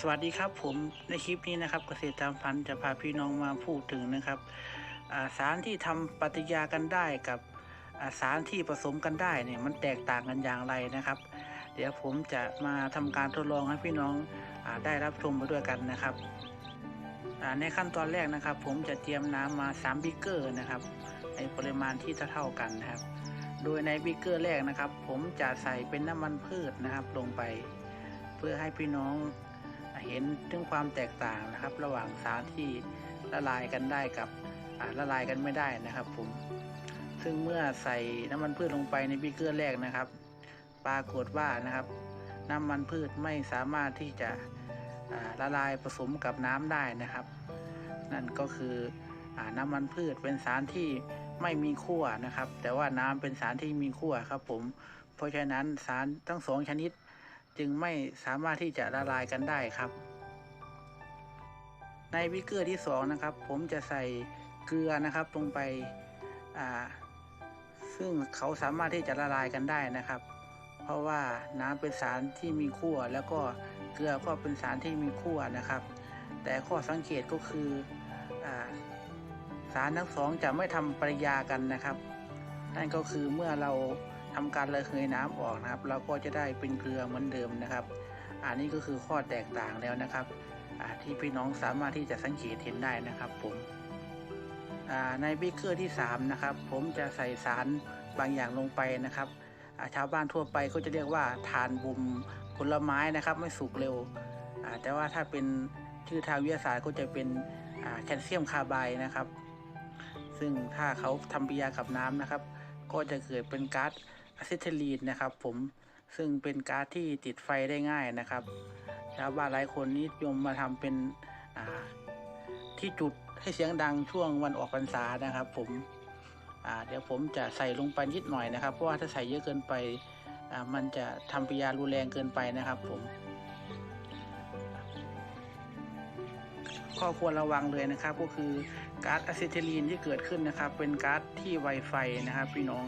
สวัสดีครับผมในคลิปนี้นะครับ เกษตรตามพันจะพาพี่น้องมาพูดถึงนะครับสารที่ทำปฏิกยากันได้กับสารที่ผสมกันได้เนี่ยมันแตกต่างกันอย่างไรนะครับ เดี๋ยวผมจะมาทำการทดลองให้พี่น้องอได้รับชมไปด้วยกันนะครับในขั้นตอนแรกนะครับ ผมจะเตรียมน้ำมา3บิกเกอร์นะครับในปริมาณที่เท่ากันนะครับ โดยในบิกเกอร์แรกนะครับ ผมจะใส่เป็นน้ำมันพืชนะครับลงไป เพื่อให้พี่น้อง เห็นถึงความแตกต่างนะครับ ระหว่างสารที่ละลายกันได้กับละลายกันไม่ได้นะครับผมซึ่งเมื่อใส่น้ำมันพืชลงไปในบีเกอร์แรกนะครับ ปรากฏว่านะครับ น้ำมันพืชไม่สามารถที่จะละลายผสมกับน้ำได้นะครับ นั่นก็คืออน้ำมันพืชเป็นสารที่ไม่มีขั้วนะครับ แต่ว่าน้ำเป็นสารที่มีขั้วครับผมเพราะฉะนั้นสารทั้งสองชนิด จึงไม่สามารถที่จะละลายกันได้ครับ ในวิกเกอร์ที่สองนะครับ ผมจะใส่เกลือนะครับลงไปซึ่งเขาสามารถที่จะละลายกันได้นะครับ เพราะว่าน้ำเป็นสารที่มีขั้วแล้วก็เกลือก็เป็นสารที่มีขั้วนะครับ แต่ข้อสังเกตก็คืออสารทั้งสองจะไม่ทำปริยากันนะครับ นั่นก็คือเมื่อเรา ทำการระเหยน้ำออกนะครับ เราก็จะได้เป็นเกลือเหมือนเดิมนะครับ อันนี้ก็คือข้อแตกต่างแล้วนะครับที่พี่น้องสามารถที่จะสังเกตเห็นได้นะครับ ผมในบิ๊กเกอร์ที่3นะครับ ผมจะใส่สารบางอย่างลงไปนะครับชาวบ้านทั่วไปก็จะเรียกว่าทานบุมผลไม้นะครับ ไม่สุกเร็ว แต่ว่าถ้าเป็นชื่อทางวิทยาศาสตร์ก็จะเป็นแคลเซียมคาร์ไบนะครับ ซึ่งถ้าเขาทำปฏิกิริยากับน้ำนะครับ ก็จะเกิดเป็นก๊าซ อะซิเทลีนนะครับ ผมซึ่งเป็นก๊าซที่ติดไฟได้ง่ายนะครับ ชาวบ้านหลายคนนิยมมาทำเป็นที่จุดให้เสียงดังช่วงวันออกพรรษานะครับ ผมเดี๋ยวผมจะใส่ลงไปนิดหน่อยนะครับ เพราะว่าถ้าใส่เยอะเกินไปมันจะทำปฏิกิริยารุนแรงเกินไปนะครับ ผมข้อควรระวังเลยนะครับ ก็คือก๊าซอะซิเทลีนที่เกิดขึ้นนะครับ เป็นก๊าซที่ไวไฟนะครับ พี่น้อง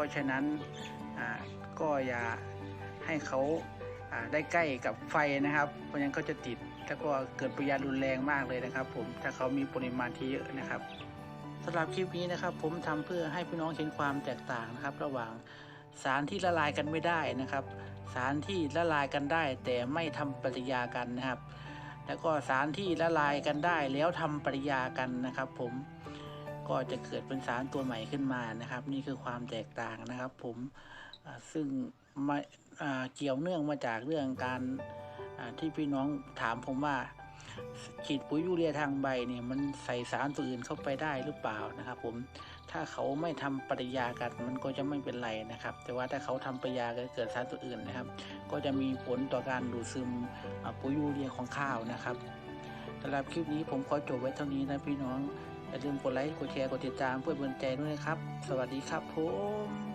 ราะฉะนั้นก็อย่าให้เขาได้ใกล้กับไฟนะครับ เพราะฉะนั้นเขาจะติดแล้วก็เกิดปริยารุนแรงมากเลยนะครับ ผมถ้าเขามีปริมาณที่เยอะนะครับสำหรับคลิปนี้นะครับ ผมทำเพื่อให้พี่น้องเห็นความแตกต่างนะครับ ระหว่างสารที่ละลายกันไม่ได้นะครับ สารที่ละลายกันได้ แต่ไม่ทำปฏิกิริยากันนะครับ แล้วก็สารที่ละลายกันได้แล้วทำปริยากันนะครับ ผม ก็จะเกิดเป็นสารตัวใหม่ขึ้นมานะครับ นี่คือความแตกต่างนะครับผมซึ่งมาเกี่ยวเนื่องมาจากเรื่องการที่พี่น้องถามผมว่าฉีดปุ๋ยยูเรียทางใบเนี่ยมันใส่สารตัวอื่นเข้าไปได้หรือเปล่านะครับ ผมถ้าเขาไม่ทำปฏิกิริยากันมันก็จะไม่เป็นไรนะครับ แต่ว่าถ้าเขาทำปฏิกิริยากันเกิดสารตัวอื่นนะครับ ก็จะมีผลต่อการดูดซึมปุ๋ยยูเรียของข้าวนะครับสำหรับคลิปนี้ผมขอจบไว้เท่านี้นะพี่น้อง อย่าลืมกดไลค์ กดแชร์ กดติดตามเพื่อเป็นกำลังใจด้วยนะครับ สวัสดีครับผม